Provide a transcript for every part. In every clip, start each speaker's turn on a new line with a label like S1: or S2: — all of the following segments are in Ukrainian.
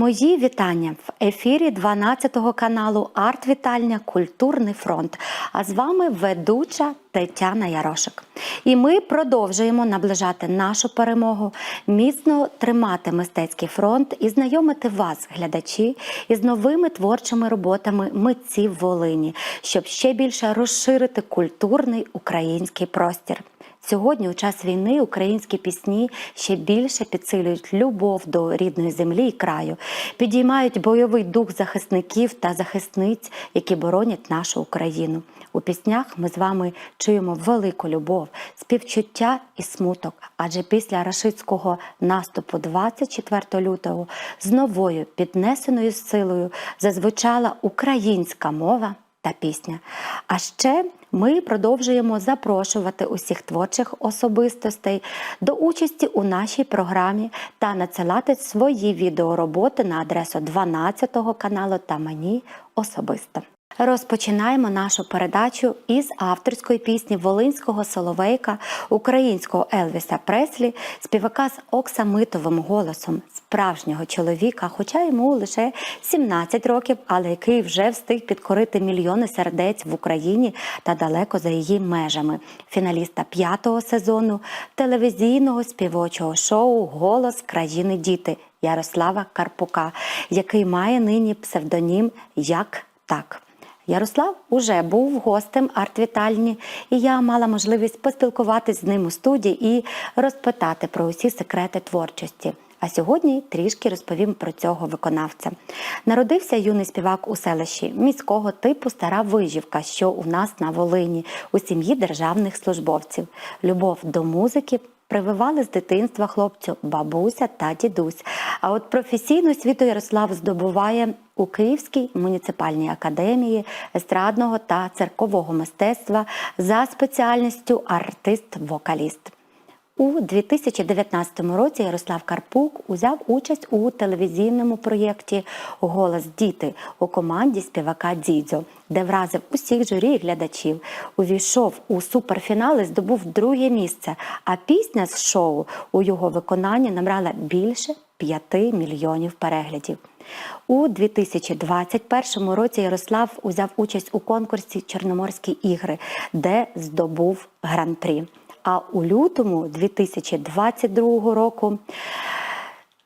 S1: Мої вітання в ефірі 12-го каналу Арт Вітальня Культурний фронт. А з вами ведуча Тетяна Ярошик. І ми продовжуємо наближати нашу перемогу, міцно тримати мистецький фронт і знайомити вас, глядачі, із новими творчими роботами митців Волині, щоб ще більше розширити культурний український простір. Сьогодні, у час війни, українські пісні ще більше підсилюють любов до рідної землі і краю, підіймають бойовий дух захисників та захисниць, які боронять нашу Україну. У піснях ми з вами чуємо велику любов, співчуття і смуток. Адже після рашистського наступу 24 лютого з новою піднесеною силою зазвучала українська мова та пісня. А ще ми продовжуємо запрошувати усіх творчих особистостей до участі у нашій програмі та надсилати свої відеороботи на адресу 12 каналу та мені особисто. Розпочинаємо нашу передачу із авторської пісні Волинського соловейка, українського Елвіса Преслі, співака з оксамитовим голосом справжнього чоловіка, хоча йому лише 17 років, але який вже встиг підкорити мільйони сердець в Україні та далеко за її межами. Фіналіста п'ятого сезону телевізійного співочого шоу Голос країни діти Ярослава Карпука, який має нині псевдонім Як так. Ярослав уже був гостем арт-вітальні, і я мала можливість поспілкуватись з ним у студії і розпитати про усі секрети творчості. А сьогодні трішки розповім про цього виконавця. Народився юний співак у селищі міського типу Стара Вижівка, що у нас на Волині, у сім'ї державних службовців. Любов до музики прививали з дитинства хлопцю бабуся та дідусь. А от професійну освіту Ярослав здобуває у Київській муніципальній академії естрадного та церкового мистецтва за спеціальністю артист-вокаліст. У 2019 році Ярослав Карпук узяв участь у телевізійному проєкті Голос діти у команді співака Дідзьо, де вразив усіх журі і глядачів. Увійшов у суперфінал і здобув друге місце. А пісня з шоу у його виконанні набрала більше 5 мільйонів переглядів. У 2021 році Ярослав узяв участь у конкурсі Чорноморські ігри, де здобув гран-прі. А у лютому 2022 року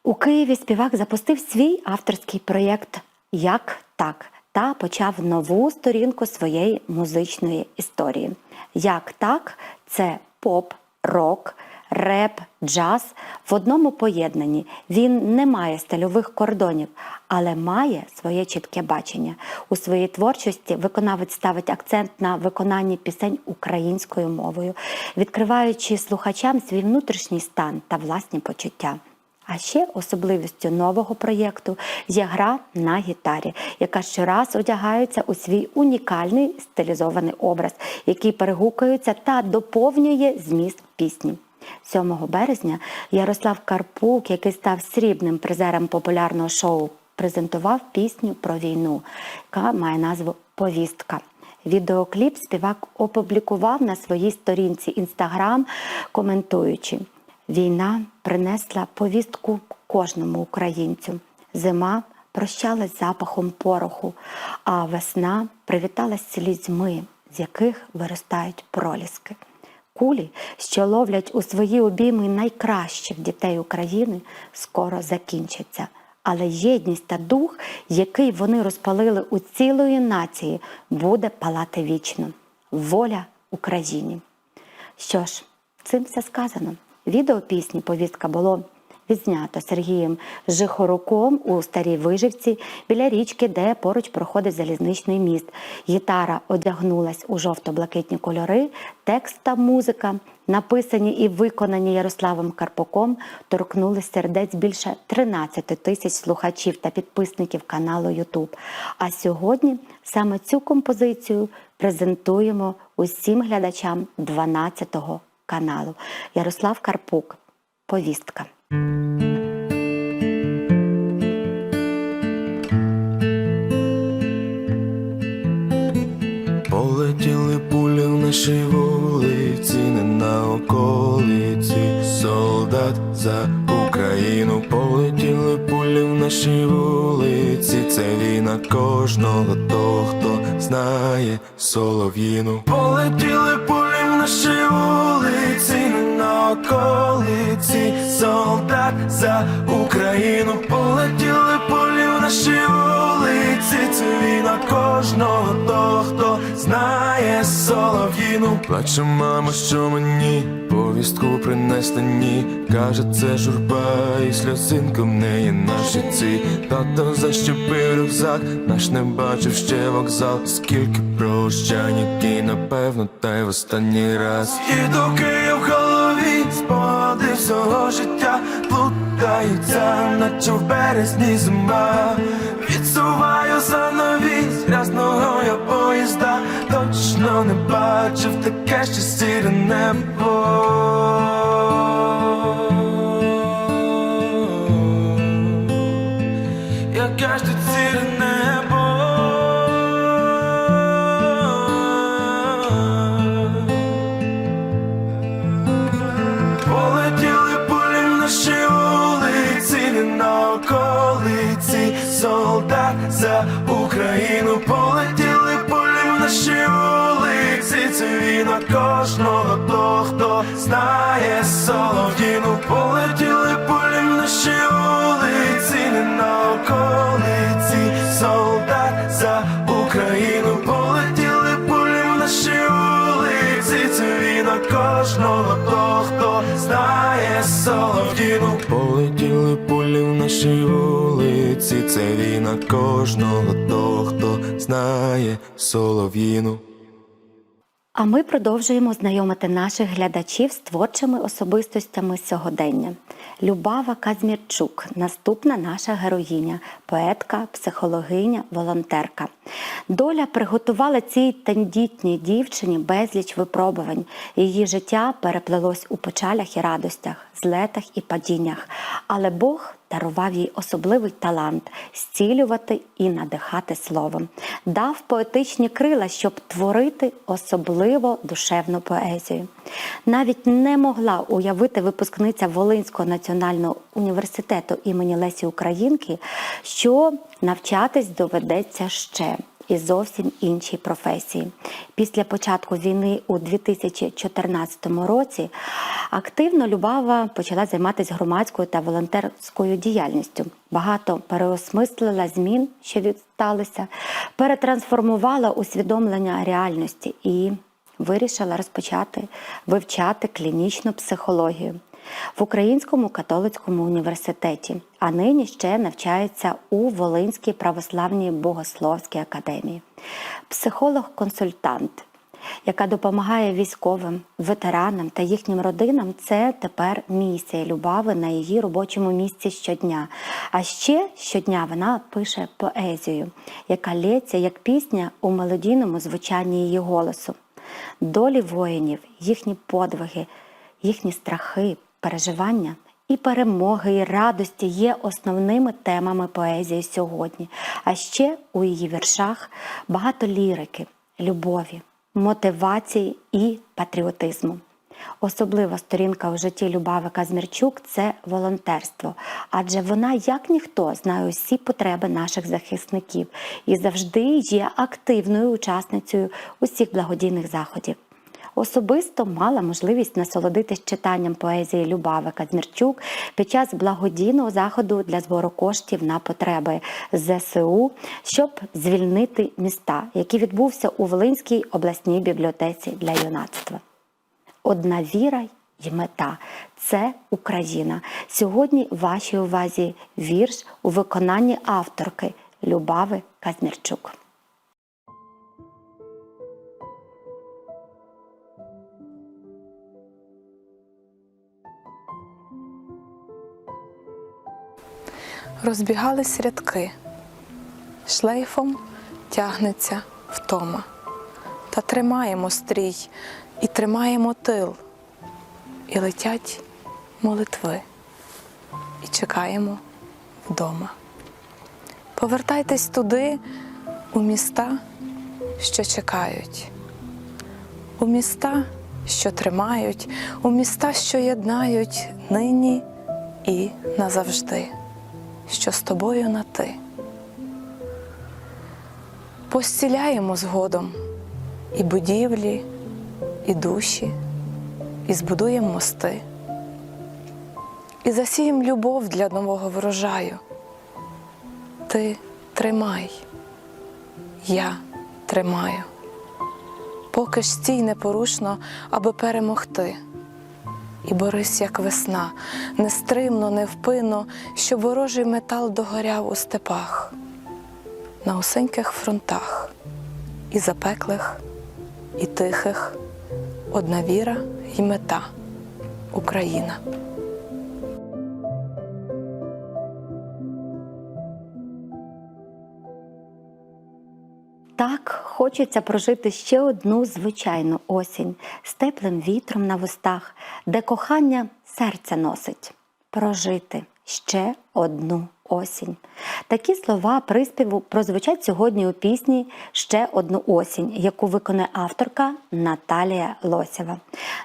S1: у Києві співак запустив свій авторський проєкт Як так та почав нову сторінку своєї музичної історії. Як так, це поп, рок, реп, джаз в одному поєднанні. Він не має стильових кордонів, але має своє чітке бачення. У своїй творчості виконавець ставить акцент на виконанні пісень українською мовою, відкриваючи слухачам свій внутрішній стан та власні почуття. А ще особливістю нового проєкту є гра на гітарі, яка щораз одягається у свій унікальний стилізований образ, який перегукується та доповнює зміст пісні. 7 березня Ярослав Карпук, який став срібним призером популярного шоу, презентував пісню про війну, яка має назву Повістка. Відеокліп співак опублікував на своїй сторінці Інстаграм, коментуючи: війна принесла повістку кожному українцю. Зима прощалась запахом пороху, а весна привіталась слізьми, з яких виростають проліски. Кулі, що ловлять у свої обійми найкращих дітей України, скоро закінчаться. Але єдність та дух, який вони розпалили у цілої нації, буде палати вічно. Воля Україні. Що ж, цим все сказано. Відео пісні повістка було відзнято Сергієм Жихоруком у старій виживці біля річки, де поруч проходить залізничний міст. Гітара одягнулась у жовто-блакитні кольори, текст та музика, написані і виконані Ярославом Карпуком, торкнули сердець більше 13 тисяч слухачів та підписників каналу YouTube. А сьогодні саме цю композицію презентуємо усім глядачам 12 го каналу. Ярослав Карпук. Повістка.
S2: Полетіли пулі в нашій вулиці, не на околиці, солдат за Україну полетіли пулі в наші вулиці. Це війна кожного того, хто знає солов'їну. Полетіли пулі в наші вулиці, околиці. Солдат за Україну. Полетіли пулі в наші вулиці. Це війна кожного того, хто знає солов'їну. Плаче мама, що мені повістку принесла ні. Каже, це журба, і сльозинка в неї на щиці. Тато защепив рюкзак, наш не бачив ще вокзал. Скільки прощань, який, напевно, та й в останній раз. І доки я в голові спогади всього життя плутаються, наче в березні зима. Відсуваю занавіс грязного я поїзда, точно не бачив таке сіре небо. За Україну полетіли пулі в наші вулиці. Це війна кожного того, хто знає солов'їну. Полетіли пулі в наші вулиці, не на околиці. Солдат за Україну полетіли пулі в наші вулиці. Це війна кожного того, хто знає солов'їну. Полетіли пулі в наші вулиці. Це війна кожного того, хто знає солов'їну.
S1: А ми продовжуємо знайомити наших глядачів з творчими особистостями сьогодення. Любава Казмірчук, наступна наша героїня, поетка, психологиня, волонтерка. Доля приготувала цій тендітній дівчині безліч випробувань. Її життя переплелось у печалях і радостях, злетах і падіннях. Але Бог дарував їй особливий талант зцілювати і надихати словом, дав поетичні крила, щоб творити особливо душевну поезію. Навіть не могла уявити випускниця Волинського національного університету імені Лесі Українки, що навчатись доведеться ще. І зовсім іншій професії. Після початку війни у 2014 році активно Любава почала займатися громадською та волонтерською діяльністю. Багато переосмислила змін, що відсталися, перетрансформувала усвідомлення реальності і вирішила розпочати вивчати клінічну психологію в Українському католицькому університеті, а нині ще навчається у Волинській православній богословській академії. Психолог-консультант, яка допомагає військовим, ветеранам та їхнім родинам, це тепер місія Любави на її робочому місці щодня. А ще щодня вона пише поезію, яка лється як пісня у мелодійному звучанні її голосу. Долі воїнів, їхні подвиги, їхні страхи, переживання і перемоги, і радості є основними темами поезії сьогодні. А ще у її віршах багато лірики, любові, мотивації і патріотизму. Особлива сторінка у житті Любави Казмірчук це волонтерство, адже вона, як ніхто, знає усі потреби наших захисників і завжди є активною учасницею усіх благодійних заходів. Особисто мала можливість насолодитись читанням поезії Любави Казмірчук під час благодійного заходу для збору коштів на потреби ЗСУ, щоб звільнити міста, який відбувся у Волинській обласній бібліотеці для юнацтва. Одна віра й мета це Україна. Сьогодні в вашій увазі вірш у виконанні авторки Любави Казмірчук.
S3: Розбігались рядки, шлейфом тягнеться втома. Та тримаємо стрій і тримаємо тил, і летять молитви, і чекаємо вдома. Повертайтесь туди, у міста, що чекають, у міста, що тримають, у міста, що єднають нині і назавжди, що з тобою на ти. Постіляємо згодом і будівлі, і душі, і збудуємо мости, і засіємо любов для нового врожаю. Ти тримай, я тримаю. Поки ж стій непорушно, аби перемогти. І борись, як весна, нестримно, невпинно, щоб ворожий метал догоряв у степах, на усеньких фронтах, і запеклих, і тихих, одна віра й мета Україна.
S1: Так хочеться прожити ще одну звичайну осінь з теплим вітром на вустах, де кохання серце носить. Прожити ще одну осінь. Такі слова приспіву прозвучать сьогодні у пісні Ще одну осінь, яку виконує авторка Наталія Лосєва.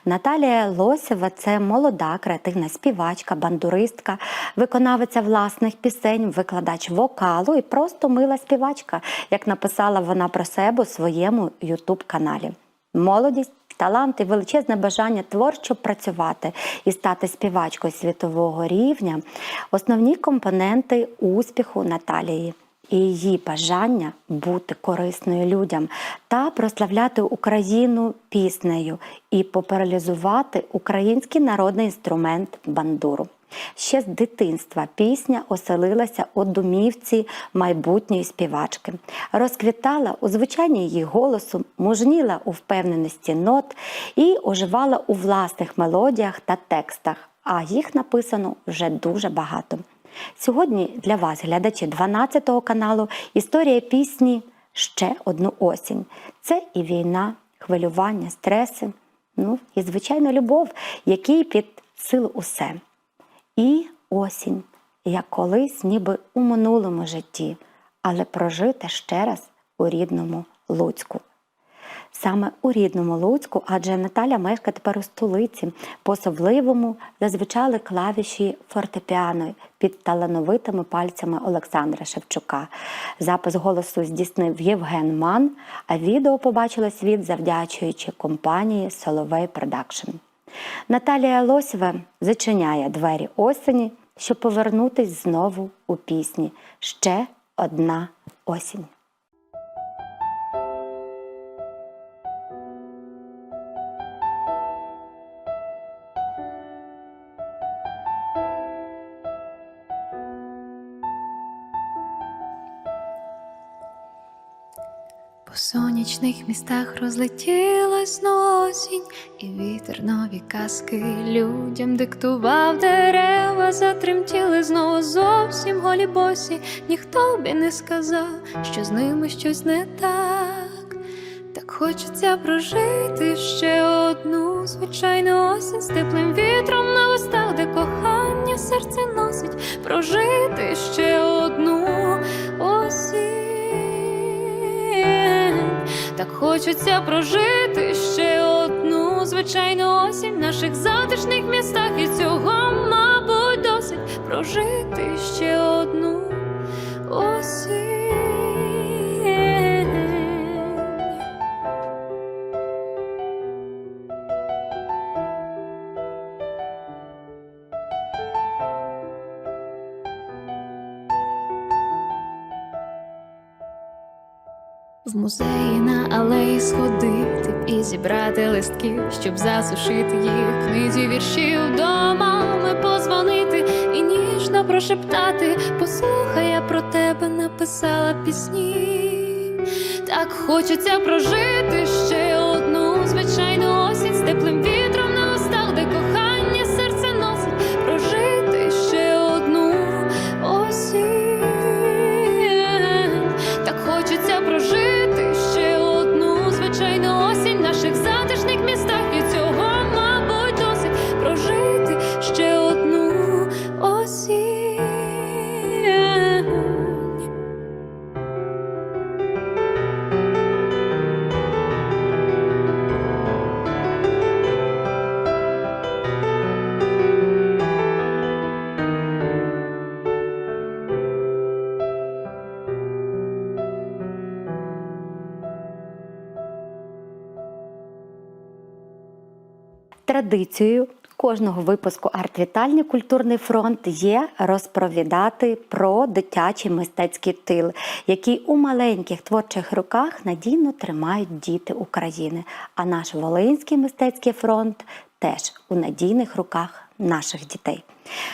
S1: Наталія Лосєва це молода креативна співачка, бандуристка, виконавиця власних пісень, викладач вокалу і просто мила співачка, як написала вона про себе у своєму ютуб-каналі. Молодість, талант і величезне бажання творчо працювати і стати співачкою світового рівня основні компоненти успіху Наталії і її бажання бути корисною людям та прославляти Україну піснею і популяризувати український народний інструмент бандуру. Ще з дитинства пісня оселилася у домівці майбутньої співачки, розквітала у звучанні її голосу, мужніла у впевненості нот і оживала у власних мелодіях та текстах, а їх написано вже дуже багато. Сьогодні для вас, глядачі 12 каналу, історія пісні Ще одну осінь. Це і війна, хвилювання, стреси, ну і звичайно любов, який під силу усе. І осінь, як колись, ніби у минулому житті, але прожита ще раз у рідному Луцьку. Саме у рідному Луцьку, адже Наталя мешкає тепер у столиці, по-особливому зазвичали клавіші фортепіано під талановитими пальцями Олександра Шевчука. Запис голосу здійснив Євген Ман, а відео побачило світ завдячуючи компанії Соловей Продакшн. Наталія Лосєва зачиняє двері осені, щоб повернутись знову у пісні Ще одна осінь.
S4: По сонячних містах розлетілась на осінь, і вітер нові казки людям диктував дерева, затремтіли знову зовсім голі босі. Ніхто б і не сказав, що з ними щось не так. Так хочеться прожити ще одну звичайну осінь з теплим вітром на устах, де кохання серце носить, прожити ще одну осінь. Так хочеться прожити ще одну звичайну осінь в наших затишних містах, і цього, мабуть, досить прожити ще одну осінь. Алеї сходити і зібрати листки, щоб засушити їх книзі віршів до мами позвонити і ніжно прошептати. Послухай, я про тебе написала пісні. Так хочеться прожити ще одну звичайну осінь з теплим
S1: Традицією кожного випуску арт-вітальні Культурний фронт є розповідати про дитячий мистецький тил, який у маленьких творчих руках надійно тримають діти України. А наш Волинський мистецький фронт теж у надійних руках наших дітей.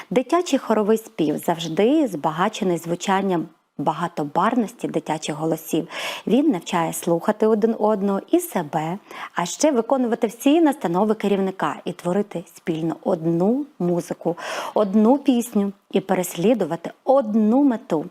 S1: Дитячий хоровий спів завжди збагачений звучанням багатобарності дитячих голосів. Він навчає слухати один одного і себе, а ще виконувати всі настанови керівника і творити спільно одну музику, одну пісню і переслідувати одну мету.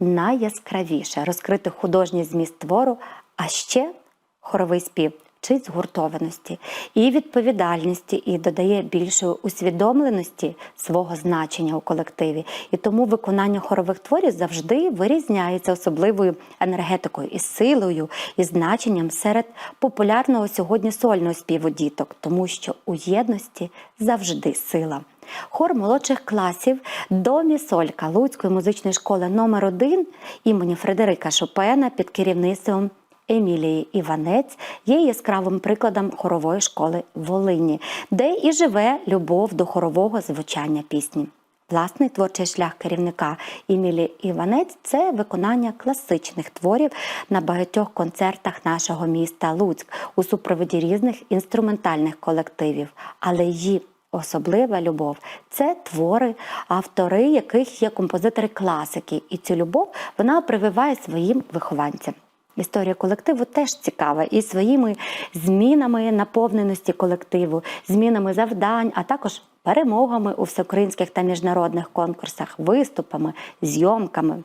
S1: Найяскравіше розкрити художній зміст твору, а ще хоровий спів вчить згуртованості і відповідальності, і додає більшої усвідомленості свого значення у колективі. І тому виконання хорових творів завжди вирізняється особливою енергетикою і силою, і значенням серед популярного сьогодні сольного співу діток, тому що у єдності завжди сила. Хор молодших класів до місолька Луцької музичної школи номер 1 імені Фредерика Шопена під керівництвом Емілії Іванець є яскравим прикладом хорової школи в Волині, де і живе любов до хорового звучання пісні. Власний творчий шлях керівника Емілії Іванець це виконання класичних творів на багатьох концертах нашого міста Луцьк у супроводі різних інструментальних колективів, але її Особлива любов це твори, автори яких є композитори класики, і цю любов вона прививає своїм вихованцям. Історія колективу теж цікава і своїми змінами наповненості колективу, змінами завдань, а також перемогами у всеукраїнських та міжнародних конкурсах, виступами, зйомками.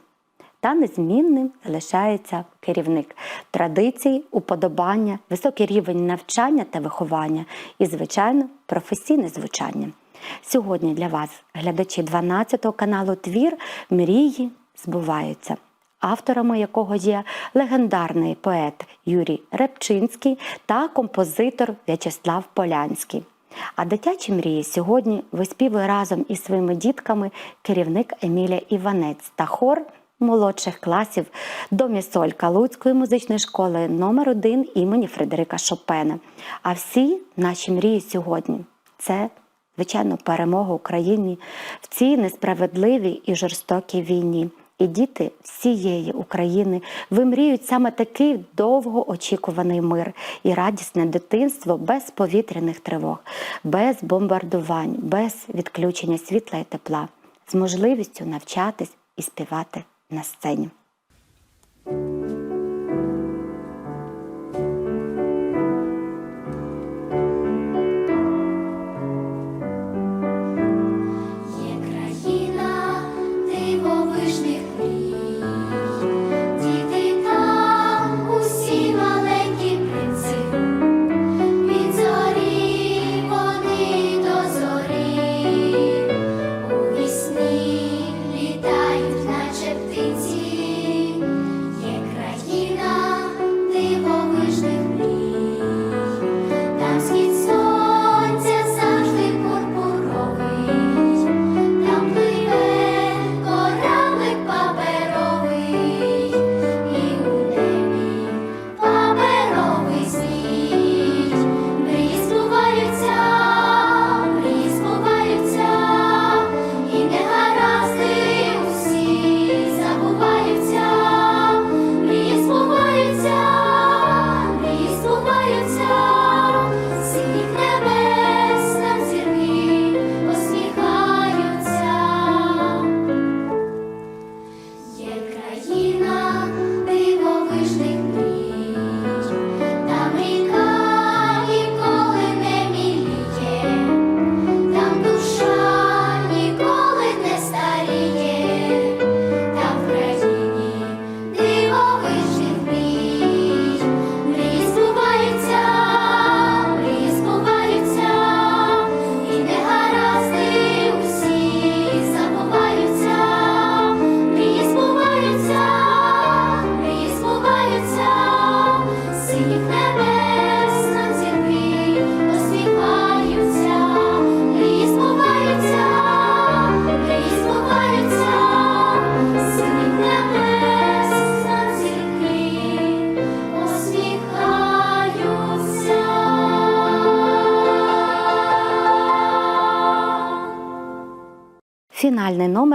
S1: Та незмінним залишається керівник традиції, уподобання, високий рівень навчання та виховання і, звичайно, професійне звучання. Сьогодні для вас, глядачі 12 каналу Твір Мрії збуваються авторами якого є легендарний поет Юрій Репчинський та композитор В'ячеслав Полянський. А дитячі мрії сьогодні виспівує разом із своїми дітками керівник Емілія Іванець та хор молодших класів до місолька Луцької музичної школи номер 1 імені Фредерика Шопена. А всі наші мрії сьогодні це звичайно перемога Україні в цій несправедливій і жорстокій війні. І діти всієї України вимріють саме такий довгоочікуваний мир і радісне дитинство без повітряних тривог, без бомбардувань, без відключення світла і тепла, з можливістю навчатись і співати на сцені.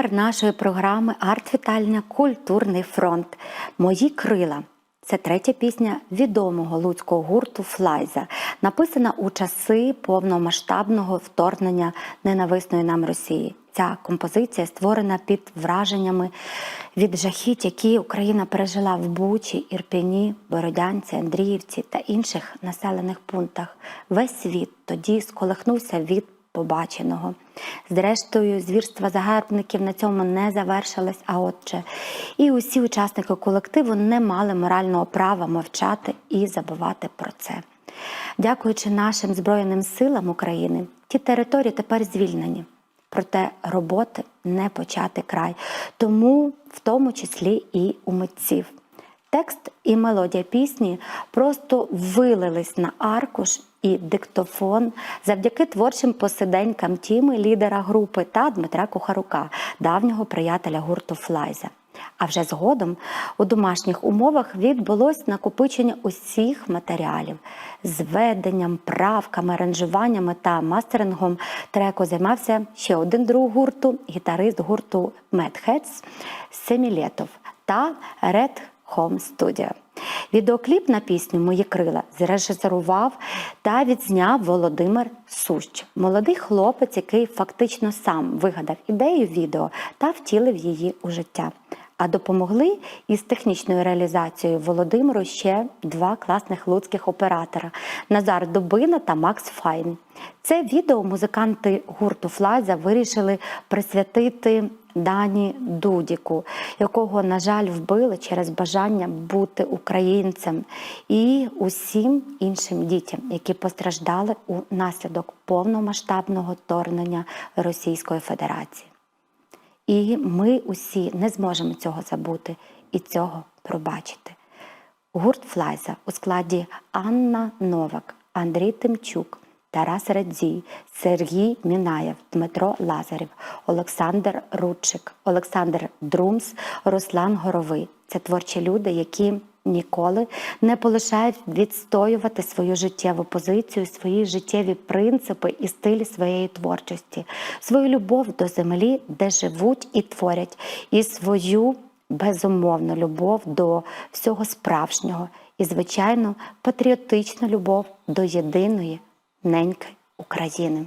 S1: Номер нашої програми Арт-вітальня Культурний фронт. Мої крила. Це третя пісня відомого луцького гурту Флайза, написана у часи повномасштабного вторгнення ненависної нам Росії. Ця композиція створена під враженнями від жахіть, які Україна пережила в Бучі, Ірпені, Бородянці, Андріївці та інших населених пунктах. Весь світ тоді сколихнувся від побаченого. Зрештою, звірства загарбників на цьому не завершились, а отже, і усі учасники колективу не мали морального права мовчати і забувати про це. Дякуючи нашим Збройним силам України, ті території тепер звільнені. Проте роботи не почати край, тому в тому числі і у митців. Текст і мелодія пісні просто вилились на аркуш і диктофон завдяки творчим посиденькам Тіми, лідера групи та Дмитра Кухарука, давнього приятеля гурту Флайза. А вже згодом у домашніх умовах відбулось накопичення усіх матеріалів. Зведенням, правками, аранжуваннями та мастерингом треку займався ще один друг гурту, гітарист гурту Heads Семілєтов та Red Home Studio. Відеокліп на пісню Мої крила зрежисерував та відзняв Володимир Сущ, молодий хлопець, який фактично сам вигадав ідею відео та втілив її у життя. А допомогли із технічною реалізацією Володимиру ще два класних луцьких оператора Назар Дубина та Макс Файн. Це відео музиканти гурту Флайза вирішили присвятити Дані Дудіку, якого, на жаль, вбили через бажання бути українцем, і усім іншим дітям, які постраждали у наслідок повномасштабного вторгнення Російської Федерації. І ми усі не зможемо цього забути і цього пробачити. Гурт Флайза у складі Анна Новак, Андрій Тимчук, Тарас Радзій, Сергій Мінаєв, Дмитро Лазарів, Олександр Рудчик, Олександр Друмс, Руслан Горовий. Це творчі люди, які ніколи не полишають відстоювати свою життєву позицію, свої життєві принципи і стилі своєї творчості, свою любов до землі, де живуть і творять, і свою безумовну любов до всього справжнього, і, звичайно, патріотичну любов до єдиної неньки України.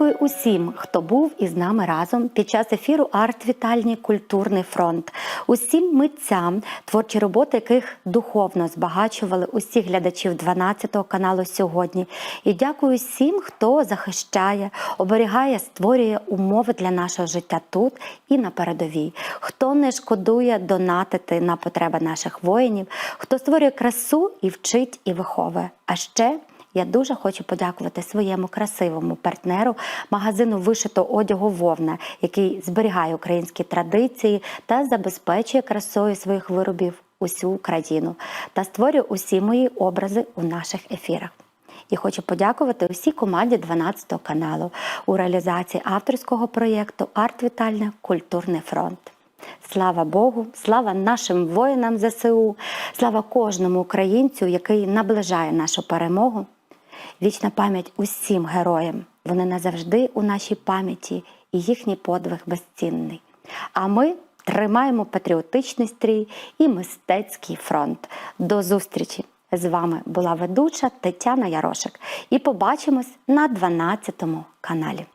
S1: Дякую усім, хто був із нами разом під час ефіру Арт Вітальні Культурний фронт, усім митцям, творчі роботи яких духовно збагачували усіх глядачів 12 каналу сьогодні. І дякую всім, хто захищає, оберігає, створює умови для нашого життя тут і на передовій, хто не шкодує донатити на потреби наших воїнів, хто створює красу і вчить і виховує. А ще я дуже хочу подякувати своєму красивому партнеру магазину вишитого одягу Вовна, який зберігає українські традиції та забезпечує красою своїх виробів усю Україну та створює усі мої образи у наших ефірах. І хочу подякувати усій команді 12 каналу у реалізації авторського проєкту Арт Вітальня Культурний фронт. Слава Богу, слава нашим воїнам ЗСУ, слава кожному українцю, який наближає нашу перемогу. Вічна пам'ять усім героям. Вони назавжди у нашій пам'яті, і їхній подвиг безцінний. А ми тримаємо патріотичний стрій і мистецький фронт. До зустрічі! З вами була ведуча Тетяна Ярошик. І побачимось на 12 каналі.